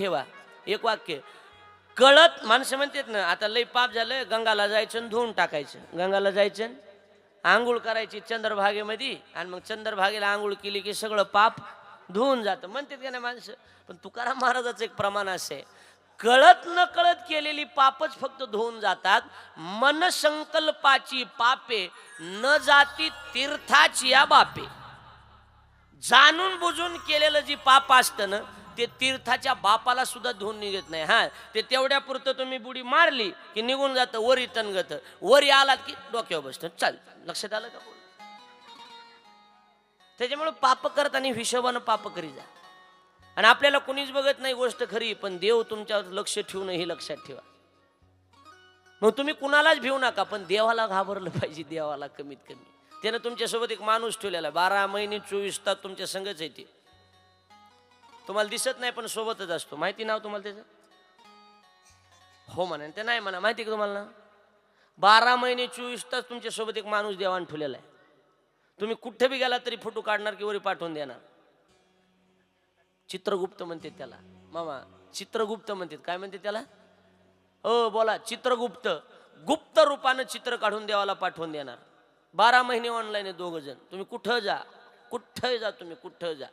ठेवा. एक वाक्य. कळत माणसं म्हणतात ना आता लई पाप झालं गंगाला जायचं आणि धुवून टाकायचं. गंगाला जायचं आंघोळ करायची चंद्रभागेमध्ये आणि मग चंद्रभागेला आंघोळ केली की सगळं पाप धुवून जातं. म्हणतात का नाही माणसं? पण तुकाराम महाराजाचं एक प्रमाण असे आहे. कळत न कळत केलेली पापच फक्त धुवून जातात. मनसंकल्पाची पापे न जाती तीर्थाची या बापे. जाणून बुजून केलेलं जी पाप असतं ना ते तीर्थाच्या बापाला सुद्धा धुवून निघत नाही. हा ते तेवढ्या पुरतं तुम्ही बुडी मारली की निघून जातं वरी तनगत वरी आलात की डोक्यावर बसतं. चाल लक्षात आलं का त्याच्यामुळे पाप करताना हिशोबानं पाप करी जा. आणि आपल्याला कोणीच बघत नाही गोष्ट खरी पण देव तुमच्यावर लक्ष ठेवणं हे लक्षात ठेवा. मग तुम्ही कुणालाच भिवू नका पण देवाला घाबरलं पाहिजे देवाला कमीत कमी. त्यानं तुमच्यासोबत एक माणूस ठेवलेला बारा महिने चोवीस तास तुमच्या संगच येते तुम्हाला दिसत नाही पण सोबतच असतो. माहिती नाव तुम्हाला त्याचं? हो म्हणा ते नाही म्हणा. माहिती का तुम्हाला? ना बारा महिने चोवीस तास तुमच्यासोबत एक माणूस देवाण ठेवलेला आहे. तुम्ही कुठे बी गेला तरी फोटो काढणार की वरी पाठवून देणार? चित्रगुप्त म्हणते त्याला. मामा चित्रगुप्त म्हणतात काय म्हणते त्याला? हो बोला चित्रगुप्त. गुप्त रूपानं चित्र काढून देवाला पाठवून देणार. बारा महिने ऑनलाईन आहे दोघं जण. तुम्ही कुठं जा? कुठं जा तुम्ही? कुठं जा?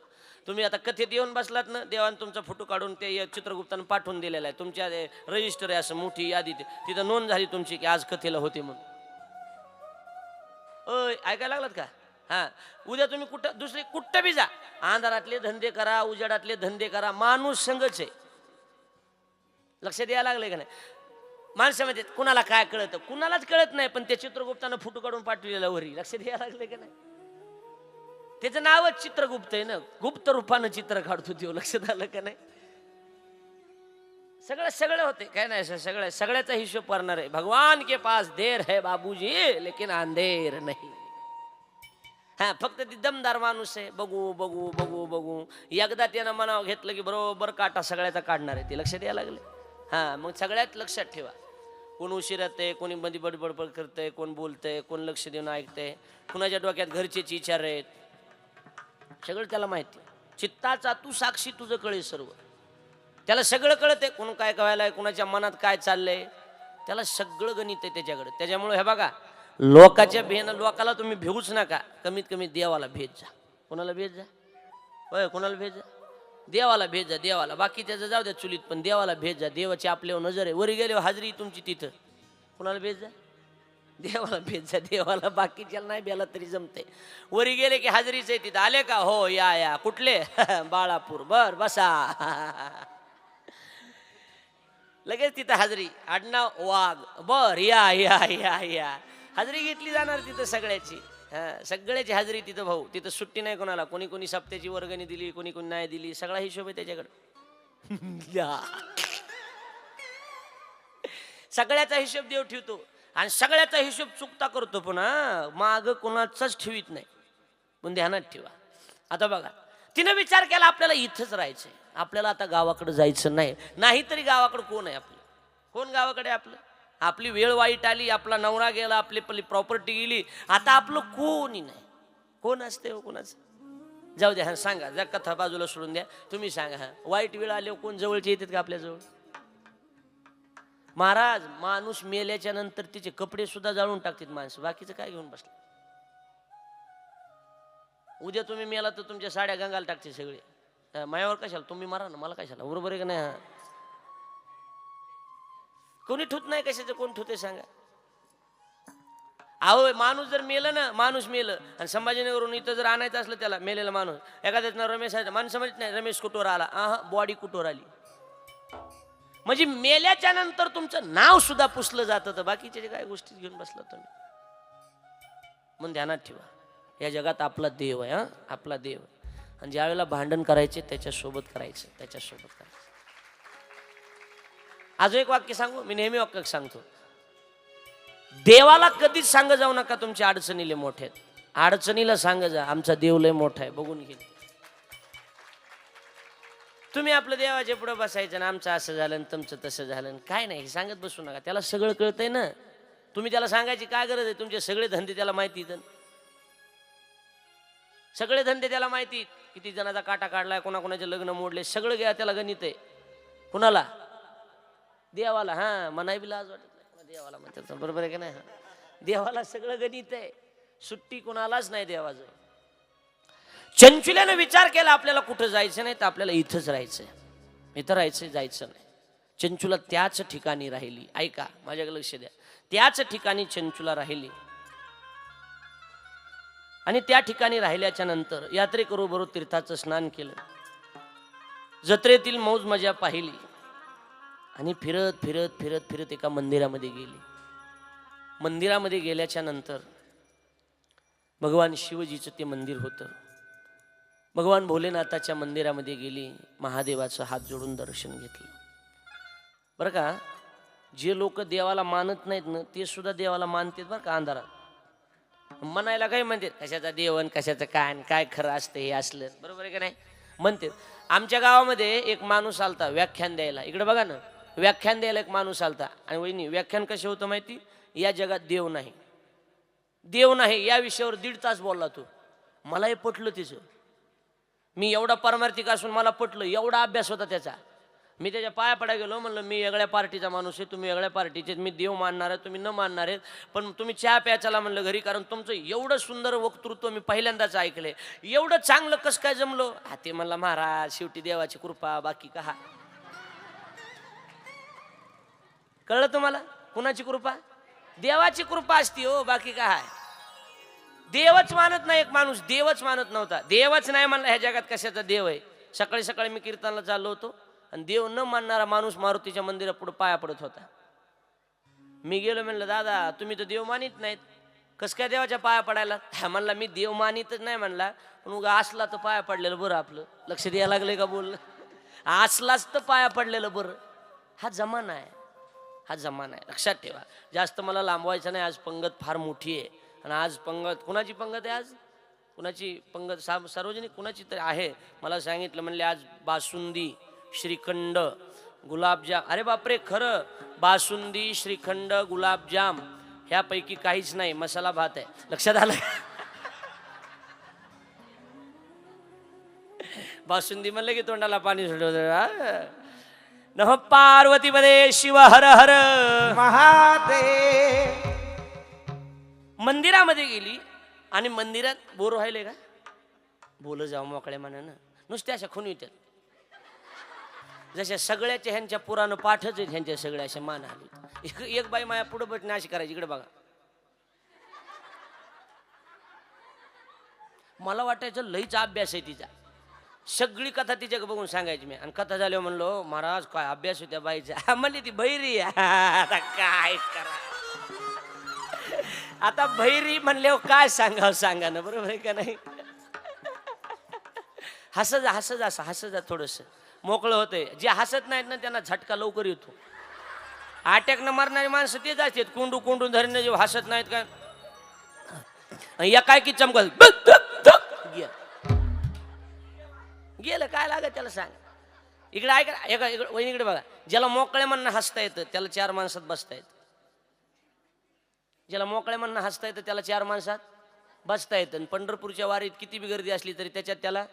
तुम्ही आता कथेत येऊन बसलात ना देवाने तुमचा फोटो काढून ते चित्रगुप्तानं पाठवून दिलेला आहे. तुमच्या रजिस्टर आहे असं मोठी यादी तिथं नोंद झाली तुमची की आज कथेला होते म्हणून. अय ऐकायला लागलात का? हा. उद्या तुम्ही कुठं दुसरे कुठं बी जा. अंधारातले धंदे करा उजेडातले धंदे करा माणूस संघच आहे. लक्ष द्यायला लागले का नाही? माणसामध्ये कुणाला काय कळतं? कुणालाच कळत नाही पण त्या चित्रगुप्तानं फोटो काढून पाठवलेला वरी. लक्ष द्यायला लागले का नाही? त्याचं नावच चित्रगुप्त आहे ना. गुप्त रूपानं चित्र काढतो देव लक्षात आलं का नाही? सगळं सगळं होते. काय नाही सगळं सगळ्याचा हिशोब करणार आहे. भगवान के पास देर है बाबूजी लेकिन अंधेर नाही. हा फक्त ती दमदार माणूस आहे. बघू बघू बघू बघू. एकदा त्यानं मनावर घेतलं की बरोबर काटा सगळ्याचा काढणार आहे. ते लक्षात यायला लागले? हा मग सगळ्यात लक्षात ठेवा. कोण उशिरात आहे कोणी मध्ये बडबडबड करतंय कोण बोलतंय कोण लक्ष देऊन ऐकतंय कुणाच्या डोक्यात घरचेच विचार आहेत सगळं त्याला माहिती चित्ताचा तू साक्षी तुझं कळे सर्व. त्याला सगळं कळत आहे कोण काय कळायला कुणाच्या मनात काय चाललंय. त्याला सगळं गणित आहे त्याच्याकडे. त्याच्यामुळे हे बघा लोकाच्या भेन लोकाला तुम्ही भेऊच नका. कमीत कमी देवाला भेट जा कोणाला भेट जा होय कोणाला भेट जा देवाला भेट जा देवाला. बाकी त्याचं जाऊ द्या चुलीत पण देवाला भेट जा देवाची आपल्यावर नजर आहे. वरी गेले हाजरी तुमची तिथं. कोणाला भेट जा देवाला भेटचा देवाला बाकीच्याला नाही बेला तरी जमते वरी गेले की हाजरीच आहे तिथं. आले का? हो या या. कुठले? बाळापूर. बर बसा. लगेच तिथं हाजरी. आडनाव वाघ. बर या या या या. हाजरी घेतली जाणार तिथं सगळ्याची. सगळ्याची हाजरी तिथं भाऊ. तिथं सुट्टी नाही कोणाला. कोणी कोणी सप्त्याची वर्गणी दिली कोणी कोणी नाही दिली. सगळा हिशोब आहे त्याच्याकडं. या. सगळ्याचा हिशोब देव ठेवतो. आणि सगळ्याचा हिशोब चुकता करतो पण माग कोणाचाच ठेवीत नाही. पण ध्यानात ठेवा. आता बघा तिनं विचार केला आपल्याला इथंच राहायचंय. आपल्याला आता गावाकडे जायचं नाही. नाहीतरी गावाकडे कोण आहे आपलं? कोण गावाकडे आपलं? आपली वेळ वाईट आली आपला नवरा गेला आपली आपली प्रॉपर्टी गेली. आता आपलं कोणी नाही. कोण असते हो कोणाचं? जाऊ द्या हा सांगा. जर कथा बाजूला सोडून द्या. तुम्ही सांगा हा. वाईट वेळ आले कोण जवळचे येतात का आपल्याजवळ? महाराज माणूस मेल्याच्या नंतर तिचे कपडे सुद्धा जाळून टाकतात माणसं. बाकीचं काय घेऊन बसले? उद्या तुम्ही मेला तर तुमच्या साड्या गंगाला टाकते सगळे. मायावर कशाला? तुम्ही मारा ना मला कशाला? बरोबर आहे का नाही? हा? कोणी ठूत नाही कशाचं कोण ठुते सांगा? अहो माणूस जर मेलं ना माणूस मेलं आणि संभाजीनगरवरून इथं जर आणायचं असलं त्याला मेलेला माणूस. एखाद्याच रमेश आहे माणूस समजत नाही रमेश कुठवर आला? हा बॉडी कुठवर आली? म्हणजे मेल्याच्या नंतर तुमचं नाव सुद्धा पुसलं जातं तर बाकीच्या जे काय गोष्टी घेऊन बसला तुम्ही. म्हणून ध्यानात ठेवा. या जगात आपला देव आहे हा? आपला देव आणि ज्या वेळेला भांडण करायचे त्याच्यासोबत करायचं त्याच्यासोबत करायचं. अजून एक वाक्य सांगू? मी नेहमी वाक्य सांगतो. देवाला कधीच सांग जाऊ नका तुमच्या अडचणीले मोठ्या आहेत. अडचणीला सांग जा आमचा देव लय मोठा आहे बघून घेईल तुम्ही आपलं देवाच्या पुढे बसायचं ना आमचं असं झालं तुमचं तसं झालं आणि काय नाही हे सांगत बसू नका. त्याला सगळं कळतंय ना. तुम्ही त्याला सांगायची काय गरज आहे? तुमचे सगळे धंदे त्याला माहिती सगळे धंदे त्याला माहिती आहेत. किती जणाचा काटा काढलाय कोणाकोणाचे लग्न मोडले सगळं घ्या त्याला गणित आहे. कुणाला? देवाला. हा मनाय बी लाज वाटत नाही. देवाला म्हणतात बरोबर आहे का नाही? देवाला सगळं गणित आहे. सुट्टी कुणालाच नाही देवाचं चंचुल्यानं विचार केला आपल्याला कुठं जायचं नाही तर आपल्याला इथंच राहायचं इथं राहायचं जायचं नाही. चंचुला त्याच ठिकाणी राहिली. ऐका माझ्याकडे लक्ष द्या. त्याच ठिकाणी चंचुला राहिली. आणि त्या ठिकाणी राहिल्याच्या नंतर यात्रेकरूबरोबर तीर्थाचं स्नान केलं. जत्रेतील मौज मजा पाहिली. आणि फिरत फिरत फिरत फिरत एका मंदिरामध्ये गेली. मंदिरामध्ये गेल्याच्यानंतर भगवान शिवजीचं ते मंदिर होतं. भगवान भोलेनाथाच्या मंदिरामध्ये गेली महादेवाचं हात जोडून दर्शन घेतलं. बरं का? जे लोक देवाला मानत नाहीत ना ते सुद्धा देवाला मानतात बरं का अंधारात. म्हणायला काही म्हणतात? कशाचा देवन कशाचं काय आणि काय खरं असतं हे असलं. बरोबर आहे का नाही? म्हणतात. आमच्या गावामध्ये एक माणूस आलता व्याख्यान द्यायला. इकडे बघा ना व्याख्यान द्यायला एक माणूस आलता. आणि वहिनी व्याख्यान कसे होतं माहिती? या जगात देव नाही. देव नाही या विषयावर दीड तास बोलला तो. मला हे पटलं तिचं. मी एवढा परमार्थिक असून मला पटलं एवढा अभ्यास होता त्याचा. मी त्याच्या पाया पडा गेलो म्हणलं मी वेगळ्या पार्टीचा माणूस आहे तुम्ही वेगळ्या पार्टीचे मी देव मानणार आहे तुम्ही न मानणार आहेत पण तुम्ही चहा प्याचाला म्हणलं घरी कारण तुमचं एवढं सुंदर वक्तृत्व मी पहिल्यांदाच ऐकले एवढं चांगलं कसं काय जमलो? हा ते म्हणला महाराज शेवटी देवाची कृपा बाकी का कळलं तुम्हाला? कुणाची कृपा? देवाची कृपा असती हो बाकी काय देवच मानत नाही एक माणूस देवच मानत नव्हता. देवच नाही म्हणला ह्या जगात कशाचा देव आहे? सकाळी सकाळी मी कीर्तनाला चाललो होतो आणि देव न मानणारा माणूस मारुतीच्या मंदिरा पुढे पाया पडत होता. मी गेलो म्हणलं दादा तुम्ही तर देव मानित नाहीत. कस काय देवाच्या पाया पडायला? हा म्हणला मी देव मानितच नाही म्हणला. पण उगा असला तर पाया पडलेलं बरं आपलं. लक्ष द्यायला लागलंय का बोललं असलाच तर पाया पडलेलं बरं. हा जमाना आहे. हा जमाना आहे. लक्षात ठेवा. जास्त मला लांबवायचं नाही. आज पंगत फार मोठी आहे. आणि आज पंगत कुणाची पंगत आहे आज? कुणाची पंगत सा सार्वजनिक कुणाची तरी आहे? मला सांगितलं म्हणले आज बासुंदी श्रीखंड गुलाबजाम. अरे बापरे खरं? बासुंदी श्रीखंड गुलाबजाम ह्यापैकी काहीच नाही मसाला भात आहे. लक्षात आलं बासुंदी म्हणलं की तोंडाला पाणी सुटवत. नम पार्वती मध्ये शिव हर हर. महादेव. मंदिरामध्ये गेली आणि मंदिरात बोर व्हायले का बोल जाऊ मोकळ्या मनानं. नुसत्या अशा खून येतात. जशा सगळ्याच्या ह्यांच्या पुराण पाठच आहेत ह्यांच्या सगळ्या अशा मान आली एक एक बाई माया पुढं बटणे अशी करायची इकडे बघा. मला वाटायचं लईच अभ्यास आहे तिचा. सगळी कथा तिच्या बघून सांगायची मी. आणि कथा झाल्यावर म्हणलो महाराज काय अभ्यास होत्या बाईचा. म्हणली ती बहिरी आहे. आता काय करा? आता भैरी म्हणल्यावर काय सांगाव सांगा ना बरोबर आहे का नाही? हस जा हस जा हस हसत जा थोडस. मोकळं होतंय. जे हसत नाहीत ना त्यांना झटका लवकर येतो. अटॅकनं मारणारी माणसं तेच असतात कुंडू कुंडून धरणे जे हसत नाहीत का? या काय की चमकल? गेलं. काय लागत त्याला सांग. इकडे ऐका एका इकडे वहिनी इकडे बघा. ज्याला मोकळे म्हणणं हसता येतं त्याला चार माणसात बसता येतं. ज्याला मोकळ्या म्हणणं हसता येतं त्याला चार माणसात बसता येतं. आणि पंढरपूरच्या वारीत किती बी गर्दी असली तरी त्याच्यात त्याला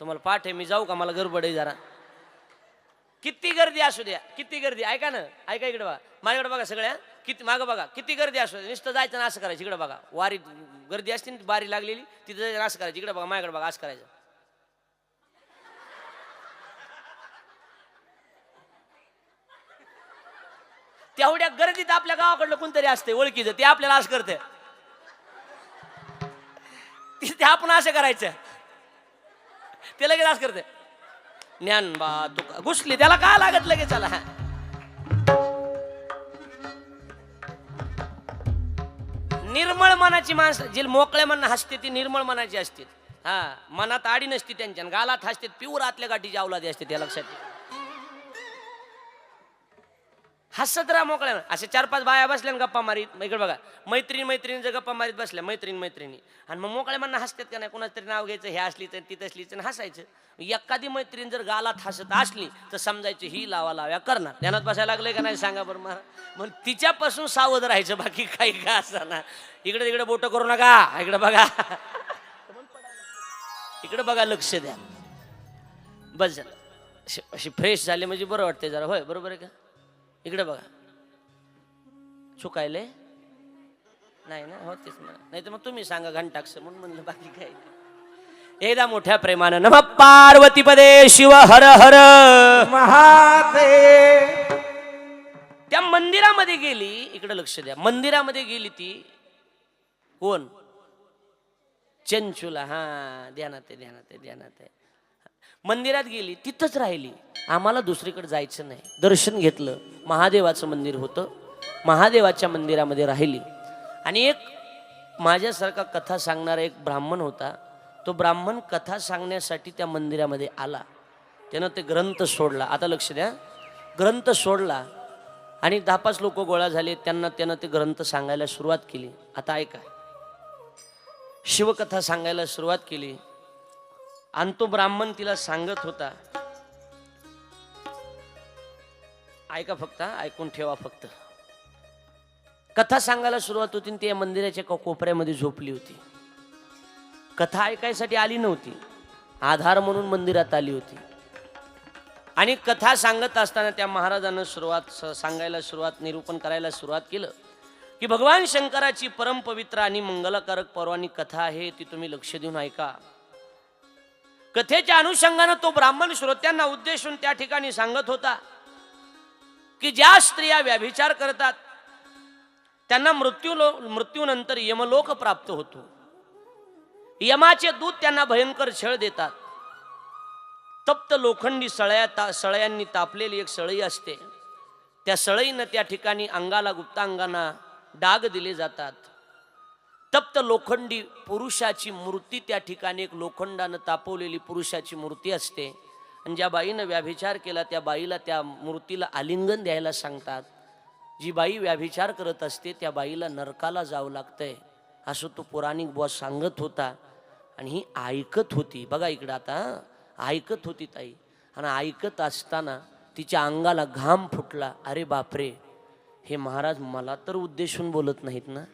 तुम्हाला पाठ आहे मी जाऊ का? मला गडबड आहे जरा. किती गर्दी असू द्या. किती गर्दी. ऐका ना. ऐका इकडे बघा. माझ्याकडे बघा सगळ्या. किती मागं बघा. किती गर्दी असू द्या. नुसतं जायचं ना असं करायचं. इकडे बघा. वारीत गर्दी असते ना बारी लागलेली तिथं जायचं असं करायचं. इकडे बघा माझ्याकडे बघा असं करायचं. तेवढ्या गर्दीत आपल्या गावाकडलं कोणतरी असते ओळखीचं. ते आपल्याला असं करते ते आपण असं करायचं. ते लगेच असं करते ज्ञान बा तू घुसली. त्याला काय लागत लगेच आला निर्मळ मनाची माणसं जी मोकळ्या मन हसते ती निर्मळ मनाची असते. हा. मनात आडी नसते त्यांच्या गालात हसते प्युअर आतल्या गाठीची अवलादी असते त्या लक्षात हसत राहा मोकळ्या असे चार पाच बाया बसल्या गप्पा मारीत मग इकडे बघा. मैत्रीण मैत्रिणी जर गप्पा मारीत बसल्या मैत्रीण मैत्रिणी. आणि मग मोकळ्या म्हणणं हसतात का नाही? कोणाचं तरी नाव घ्यायचं हे असली तर ती तसलीच आणि हसायचं. एखादी मैत्रीण जर गालात हसत असली तर समजायचं ही लावा लाव्या करणार. ध्यानात बसायला लागले का नाही? सांगा बरं मला मग तिच्यापासून सावध राहायचं बाकी काही का असताना इकडे तिकडे बोटं करू नका. इकडे बघा. इकडे बघा लक्ष द्या. बस झालं. अशी अशी फ्रेश झाली म्हणजे बरं वाटते जरा. होय बरोबर आहे का? इकडे बघा. चुकायले? नाही ना हो तेच म्हणा. नाही तर मग तुम्ही सांगा घंटाक्ष म्हणून म्हणलं बाकी काय. एकदा मोठ्या प्रेमानं नम पार्वती पदे शिव हर हर. महादेव. त्या मंदिरामध्ये गेली इकडे लक्ष द्या. मंदिरामध्ये गेली ती. कोण? चंचुला. हा ध्यानात आहे ध्यानात आहे ध्यानात आहे. मंदिरात गेली तिथंच राहिली. आम्हाला दुसरीकडे जायचं नाही. दर्शन घेतलं महादेवाचं मंदिर होतं. महादेवाच्या मंदिरामध्ये राहिली. आणि एक माझ्यासारखा कथा सांगणारा एक ब्राह्मण होता. तो ब्राह्मण कथा सांगण्यासाठी त्या मंदिरामध्ये आला. त्यानं ते ग्रंथ सोडला. आता लक्ष द्या. ग्रंथ सोडला. आणि दहा पाच लोक गोळा झाले. त्यांना त्यानं ते ग्रंथ सांगायला सुरुवात केली. आता ऐका. शिवकथा सांगायला सुरुवात केली. आणि तो ब्राह्मण तिला सांगत होता ऐका फक्त ऐकून ठेवा फक्त. कथा सांगायला सुरुवात होती आणि ती या मंदिराच्या एका कोपऱ्यामध्ये झोपली होती. कथा ऐकायसाठी आली नव्हती. आधार म्हणून मंदिरात आली होती. आणि कथा सांगत असताना त्या महाराजानं सुरुवात सांगायला सुरुवात निरूपण करायला सुरुवात केलं की भगवान शंकराची परमपवित्र आणि मंगलकारक पर्वानी कथा आहे ती तुम्ही लक्ष देऊन ऐका. कथेच्या अनुषंगानं तो ब्राह्मण श्रोत्यांना उद्देशून त्या ठिकाणी सांगत होता की ज्या स्त्रिया व्याभिचार करतात त्यांना मृत्यू मृत्यूनंतर यमलोक प्राप्त होतो. यमाचे दूत त्यांना भयंकर छळ देतात. तप्त लोखंडी सळया ता सळयांनी तापलेली एक सळई असते. त्या सळईनं त्या ठिकाणी अंगाला गुप्तांगांना डाग दिले जातात. तप्त लोखंडी पुरुषाची मूर्ती त्या ठिकाणी एक लोखंडानं तापवलेली पुरुषाची मूर्ती असते. आणि ज्या बाईनं व्याभिचार केला त्या बाईला त्या मूर्तीला आलिंगन द्यायला सांगतात. जी बाई व्याभिचार करत असते त्या बाईला नरकाला जावं लागतंय असं तो पौराणिक बॉस सांगत होता. आणि ही ऐकत होती. बघा इकडं आता ऐकत होती ताई. आणि ऐकत असताना तिच्या अंगाला घाम फुटला. अरे बापरे. हे महाराज मला तर उद्देशून बोलत नाहीत ना?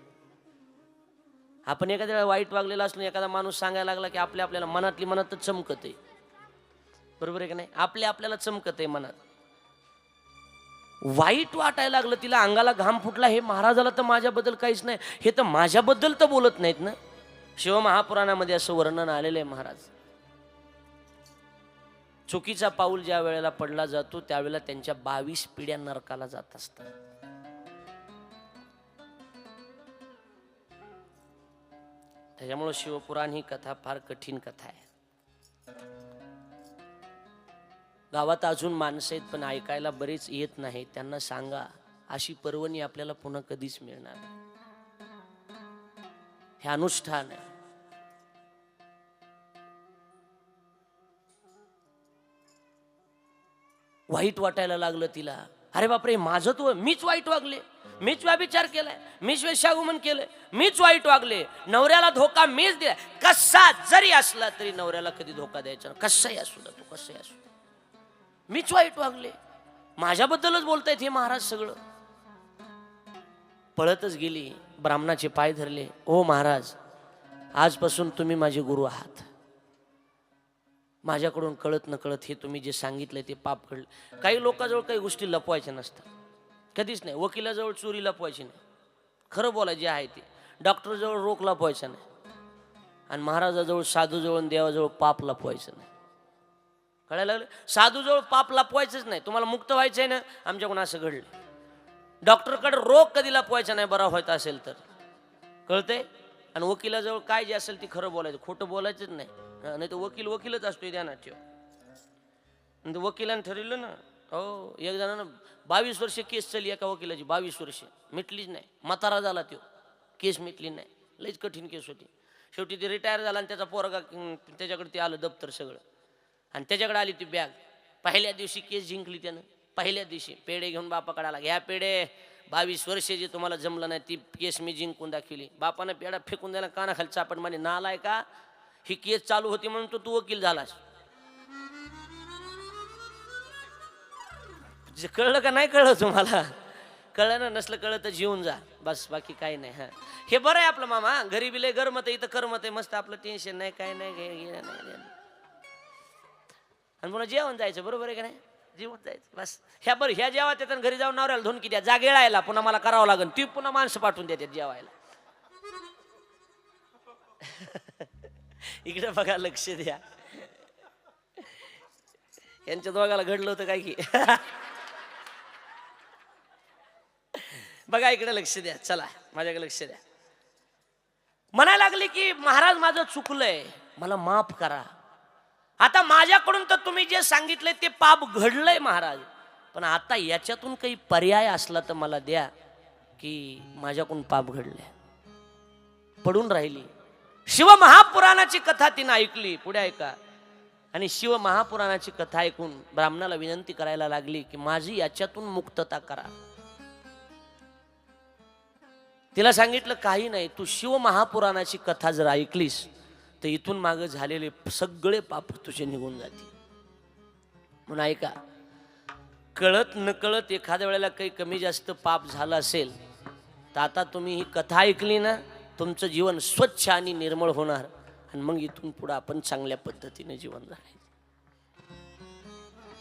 आपण एखाद्या वेळेला वाईट वागलेला असलो एखादा माणूस सांगायला लागला की आपल्या आपल्याला मनातली मनातच चमकत आहे बरोबर आहे का नाही? आपल्या आपल्याला चमकत आहे मनात. वाईट वाटायला लागलं तिला अंगाला घाम फुटला हे महाराजाला तर माझ्याबद्दल काहीच नाही. हे तर माझ्याबद्दल तर बोलत नाहीत ना? शिवमहापुराणामध्ये असं वर्णन आलेलं आहे महाराज. चुकीचा पाऊल ज्या वेळेला पडला जातो त्यावेळेला त्यांच्या बावीस पिढ्या नरकाला जात असतात. त्याच्यामुळं शिवपुराण ही कथा फार कठीण कथा आहे. गावात अजून माणसं आहेत पण ऐकायला बरेच येत नाही. त्यांना सांगा अशी पर्वणी आपल्याला पुन्हा कधीच मिळणार हे अनुष्ठान आहे. वाईट वाटायला लागलं तिला. अरे बापरे माझं तू मीच वाईट वागले. मीच व्याभिचार केलाय. मीच वेशागमन केलंय. मीच वाईट वागले. नवऱ्याला धोका मीच दिला कसा जरी असला तरी नवऱ्याला कधी धोका द्यायचा कसाही असू दे तू कसंही असू दे. मीच वाईट वागले. माझ्याबद्दलच बोलतायत हे महाराज सगळं. पळतच गेली. ब्राह्मणाचे पाय धरले. ओ महाराज आजपासून तुम्ही माझे गुरु आहात. माझ्याकडून कळत न कळत हे तुम्ही जे सांगितलं ते पाप घडलं. काही लोकांजवळ काही गोष्टी लपवायच्या नसतात. कधीच नाही. वकिलाजवळ चोरी लपवायची नाही. खरं बोला जे आहे ते. डॉक्टरजवळ रोग लपवायचा नाही. आणि महाराजाजवळ साधूजवळ आणि देवाजवळ पाप लपवायचं नाही. कळायला लागलं? साधूजवळ पाप लपवायचंच नाही. तुम्हाला मुक्त व्हायचं आहे ना? आमच्याकडून असं घडलं. डॉक्टरकडे रोग कधी लपवायचा नाही? बरा व्हायचा असेल तर. कळतंय? आणि वकिलाजवळ काय जे असेल ते खरं बोलायचं. खोटं बोलायचंच नाही. हा, नाही तर वकील वकीलच असतो ध्यानात ठेव वकिलानं ठरवलं ना हो एक जणानं बावीस वर्ष केस चालली एका वकिलाची बावीस वर्ष. मिटलीच नाही. म्हातारा झाला तो केस मिटली नाही. लईच कठीण केस होती. शेवटी ते रिटायर झाला आणि त्याचा पोरगा त्याच्याकडे ते आलं दप्तर सगळं. आणि त्याच्याकडे आली ती बॅग पहिल्या दिवशी केस जिंकली त्यानं. पहिल्या दिवशी पेढे घेऊन बापाकडे आला. घ्या पेढे. बावीस वर्ष जे तुम्हाला जमलं नाही ती केस मी जिंकून दाखवली. बापानं पेढा फेकून द्यायला कानाखाली चापट म्हणे नालाय का ही केस चालू होती म्हणून तो तू वकील झालास. कळलं का नाही कळलं तुम्हाला? कळलं ना नसलं कळलं तर जीवन जा. बस बाकी काही नाही हा. हे बरं आहे आपलं मामा घरी बिले गरमत आहे इथं करमत आहे. मस्त आपलं टेन्शन नाही काय नाही घे- नाही- आणि पुन्हा जेवण जायचं बरोबर आहे का नाही? जेवण जायचं बस. ह्या बरं ह्या जेवा येतात घरी जाऊन नवऱ्याला धुन की द्या जागेळायला पुन्हा मला करावं लागेल ती पुन्हा माणसं पाठवून देतात जेवायला. इकडे बघा लक्ष द्या. यांच्या दोघाला घडलं होतं काय की? बघा इकडे लक्ष द्या. चला माझ्याकडे लक्ष द्या. म्हणायला लागली की महाराज माझं चुकलंय. मला माफ करा. आता माझ्याकडून तर तुम्ही जे सांगितलंय ते पाप घडलंय महाराज. पण आता याच्यातून काही पर्याय असला तर मला द्या की माझ्याकडून पाप घडलंय. पडून राहिली. शिव महापुराणाची कथा तिनं ऐकली. पुढे ऐका. आणि शिव महापुराणाची कथा ऐकून ब्राह्मणाला विनंती करायला लागली की माझी याच्यातून मुक्तता करा. तिला सांगितलं काही नाही तू शिव महापुराणाची कथा जर ऐकलीस तर इथून मागे झालेले सगळे पाप तुझे निघून जातील. म्हणून ऐका कळत नकळत एखाद्या वेळेला काही कमी जास्त पाप झालं असेल तर आता तुम्ही ही कथा ऐकली ना तुमचं जीवन स्वच्छ आणि निर्मळ होणार आणि मग इथून पुढं आपण चांगल्या पद्धतीने जीवन जगायचं.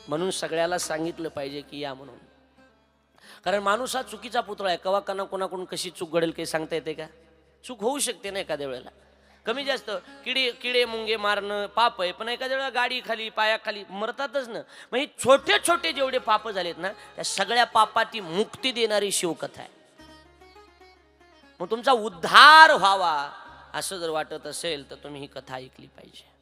म्हणून सगळ्याला सांगितलं पाहिजे की या म्हणून. कारण माणूस हा चुकीचा पुतळा आहे. कवा कना कोणाकडून कशी चूक घडेल काही सांगता येते का? चूक होऊ शकते ना एखाद्या वेळेला. कमी जास्त किडे किडे मुंगे मारणं पाप आहे. पण एखाद्या वेळेला गाडी खाली पायाखाली मरतातच ना. मग हे छोटे छोटे जेवढे पाप झालेत ना त्या सगळ्या पापाची मुक्ती देणारी शिवकथा आहे. मग तुमचा उद्धार व्हावा असं जर वाटत असेल तर तुम्ही ही कथा ऐकली पाहिजे.